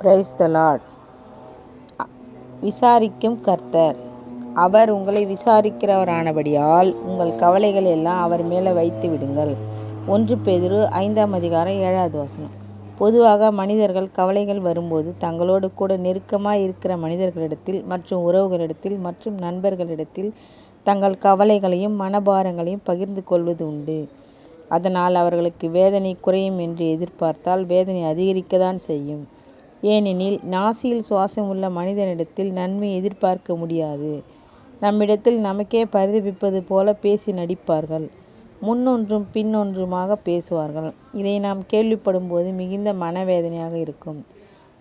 Praise the Lord விசாரிக்கும் கர்த்தர். அவர் உங்களை விசாரிக்கிறவரானபடியால் உங்கள் கவலைகள் எல்லாம் அவர் மேலே வைத்து விடுங்கள். ஒன்று பேதுரு ஐந்தாம் அதிகாரம் ஏழாவது வசனம். பொதுவாக மனிதர்கள் கவலைகள் வரும்போது தங்களோடு கூட நெருக்கமாக இருக்கிற மனிதர்களிடத்தில் மற்றும் உறவுகளிடத்தில் மற்றும் நண்பர்களிடத்தில் தங்கள் கவலைகளையும் மனபாரங்களையும் பகிர்ந்து கொள்வது உண்டு. அதனால் அவர்களுக்கு வேதனை குறையும் என்று எதிர்பார்த்தால் வேதனை அதிகரிக்கத்தான் செய்யும். ஏனெனில் நாசியில் சுவாசம் உள்ள மனிதனிடத்தில் நன்மை எதிர்பார்க்க முடியாது. நம்மிடத்தில் நமக்கே பரிதபிப்பது போல பேசி நடிப்பார்கள். முன்னொன்றும் பின்னொன்றுமாக பேசுவார்கள். இதை நாம் கேள்விப்படும்போது மிகுந்த மனவேதனையாக இருக்கும்.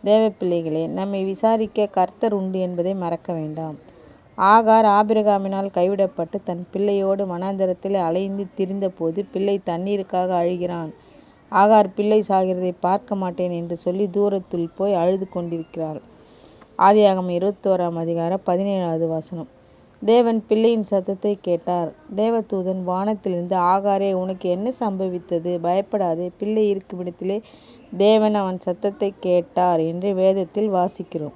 தேவப்பிள்ளைகளே நம்மை விசாரிக்க கர்த்தர் உண்டு என்பதை மறக்க வேண்டாம். ஆகார் ஆபிரகாமினால் கைவிடப்பட்டு தன் பிள்ளையோடு மனாந்தரத்தில் அலைந்து திரிந்தபோது பிள்ளை தண்ணீருக்காக அழுகிறான். ஆகார் பிள்ளை சாகிறதை பார்க்க மாட்டேன் என்று சொல்லி தூரத்தில் போய் அழுது கொண்டிருக்கிறாள். ஆதியாகம் இருபத்தோராம் அதிகாரம் பதினேழாவது வசனம். தேவன் பிள்ளையின் சத்தத்தை கேட்டார். தேவதூதன் வானத்திலிருந்து ஆகாரே உனக்கு என்ன சம்பவித்தது? பயப்படாதே பிள்ளை இருக்கும் இடத்திலே தேவன் அவன் சத்தத்தை கேட்டார் என்று வேதத்தில் வாசிக்கிறோம்.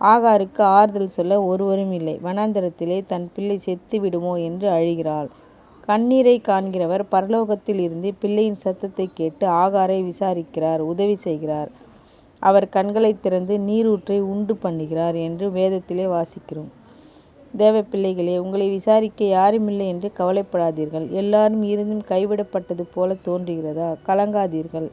ஆகாருக்கு ஆறுதல் சொல்ல ஒருவரும் இல்லை. வனாந்தரத்திலே தன் பிள்ளை செத்து விடுமோ என்று அழுகிறாள். கண்ணீரை காண்கிறவர் பரலோகத்தில் இருந்து பிள்ளையின் சத்தத்தை கேட்டு ஆகாரை விசாரிக்கிறார் உதவி செய்கிறார். அவர் கண்களை திறந்து நீரூற்றை உண்டு பண்ணுகிறார் என்று வேதத்திலே வாசிக்கிறோம். தேவ பிள்ளைகளே உங்களை விசாரிக்க யாருமில்லை என்று கவலைப்படாதீர்கள். எல்லாரும் இருந்தும் கைவிடப்பட்டது போல தோன்றுகிறதா? கலங்காதீர்கள்.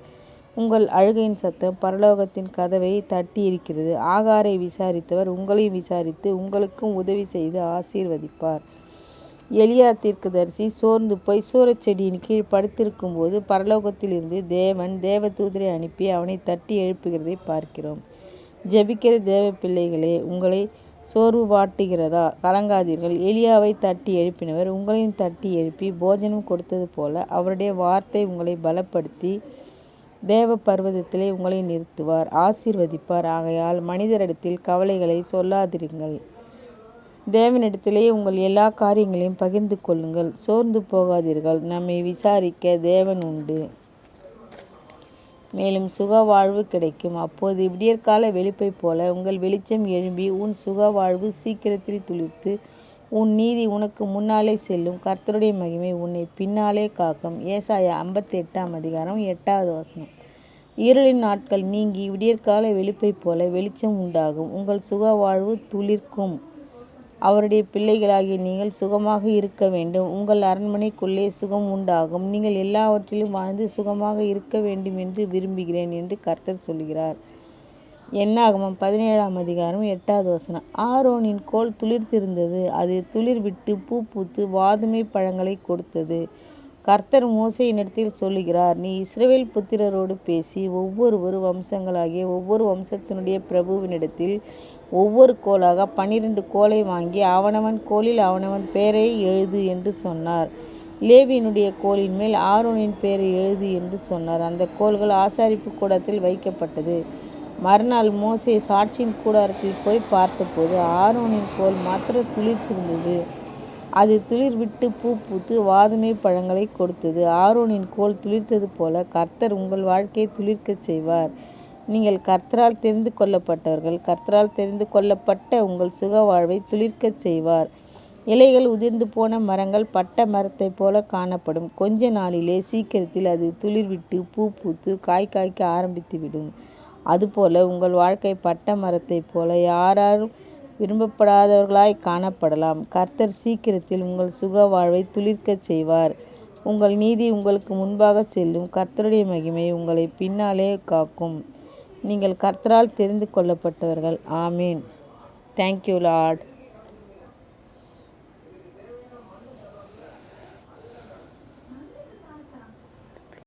உங்கள் அழுகையின் சத்தம் பரலோகத்தின் கதவை தட்டி இருக்கிறது ஆகாரை விசாரித்தவர் உங்களையும் விசாரித்து உங்களுக்கும் உதவி செய்து ஆசீர்வதிப்பார். எலியா தீர்க்கதரிசி சோர்ந்து போய் சூரச்செடியின் கீழ் படுத்திருக்கும்போது பரலோகத்திலிருந்து தேவன் தேவதூதரை அனுப்பி அவனை தட்டி எழுப்புகிறதை பார்க்கிறோம். ஜெபிக்கிற தேவ பிள்ளைகளே உங்களை சோர்வு பாட்டுகிறதா கலங்காதீர்கள். எலியாவை தட்டி எழுப்பினவர் உங்களையும் தட்டி எழுப்பி போஜனம் கொடுத்தது போல அவருடைய வார்த்தை உங்களை பலப்படுத்தி தேவ பர்வதத்திலே உங்களை நிறுத்துவார் ஆசீர்வதிப்பார். ஆகையால் மனிதரிடத்தில் கவலைகளை சொல்லாதிருங்கள். தேவனிடத்திலே உங்கள் எல்லா காரியங்களையும் பகிர்ந்து கொள்ளுங்கள். சோர்ந்து போகாதீர்கள். நம்மை விசாரிக்க தேவன் உண்டு. மேலும் சுக வாழ்வு கிடைக்கும். அப்போது விடியற்கால வெளிப்பை போல உங்கள் வெளிச்சம் எழும்பி உன் சுக வாழ்வு சீக்கிரத்தில் துளிர்த்து உன் நீதி உனக்கு முன்னாலே செல்லும். கர்த்தருடைய மகிமை உன்னை பின்னாலே காக்கும். ஏசாயா ஐம்பத்தி எட்டாம் அதிகாரம் எட்டாவது வசனம். இருளின் நாட்கள் நீங்கி விடியற்கால வெளிப்பை போல வெளிச்சம் உண்டாகும். உங்கள் சுக வாழ்வு துளிர்க்கும். அவருடைய பிள்ளைகளாகிய நீங்கள் சுகமாக இருக்க வேண்டும். உங்கள் அரண்மனைக்குள்ளே சுகம் உண்டாகும். நீங்கள் எல்லாவற்றிலும் வாழ்ந்து சுகமாக இருக்க வேண்டும் என்று விரும்புகிறேன் என்று கர்த்தர் சொல்கிறார் என்னாகமம் பதினேழாம் அதிகாரம் எட்டாவது வசனம். ஆரோனின் கோல் துளிர்த்திருந்தது. அது துளிர் விட்டு பூ பூத்து வாதுமை பழங்களை கொடுத்தது. கர்த்தர் மோசையினிடத்தில் சொல்லுகிறார் நீ இஸ்ரவேல் புத்திரரோடு பேசி ஒவ்வொருவரு வம்சங்களாகிய ஒவ்வொரு வம்சத்தினுடைய பிரபுவினிடத்தில் ஒவ்வொரு கோலாக பன்னிரண்டு கோலை வாங்கி அவனவன் கோலில் அவனவன் பெயரை எழுது என்று சொன்னார். லேவியினுடைய கோலின் மேல் ஆரோனின் பெயரை எழுது என்று சொன்னார். அந்த கோல்கள் ஆசாரிப்பு கூடத்தில் வைக்கப்பட்டது. மறுநாள் மோசே சாட்சியின் கூடாரத்தில் போய் பார்த்தபோது ஆரோனின் கோல் மாத்திர துளிர்த்திருந்தது. அது துளிர் விட்டு பூ பூத்து வாதுமை பழங்களை கொடுத்தது. ஆரோனின் கோல் துளிர்த்தது போல கர்த்தர் உங்கள் வாழ்க்கையை துளிர்க்கச் செய்வார். நீங்கள் கர்த்தரால் தெரிந்து கொள்ளப்பட்டவர்கள் கர்த்தரால் தெரிந்து கொள்ளப்பட்ட உங்கள் சுக வாழ்வை துளிர்க்கச் செய்வார். இலைகள் உதிர்ந்து போன மரங்கள் பட்ட மரத்தைப் போல காணப்படும். கொஞ்ச நாளிலே சீக்கிரத்தில் அது துளிர்விட்டு பூ பூத்து காய் காய்க்க ஆரம்பித்துவிடும். அதுபோல உங்கள் வாழ்க்கை பட்ட மரத்தைப் போல யாராலும் விரும்பப்படாதவர்களாய் காணப்படலாம். கர்த்தர் சீக்கிரத்தில் உங்கள் சுக வாழ்வை துளிர்க்கச் செய்வார். உங்கள் நீதி உங்களுக்கு முன்பாக செல்லும். கர்த்தருடைய மகிமை உங்களை பின்னாலே காக்கும். நீங்கள் கர்த்தரால் தெரிந்து கொள்ளப்பட்டவர்கள். ஆமீன். Thank you Lord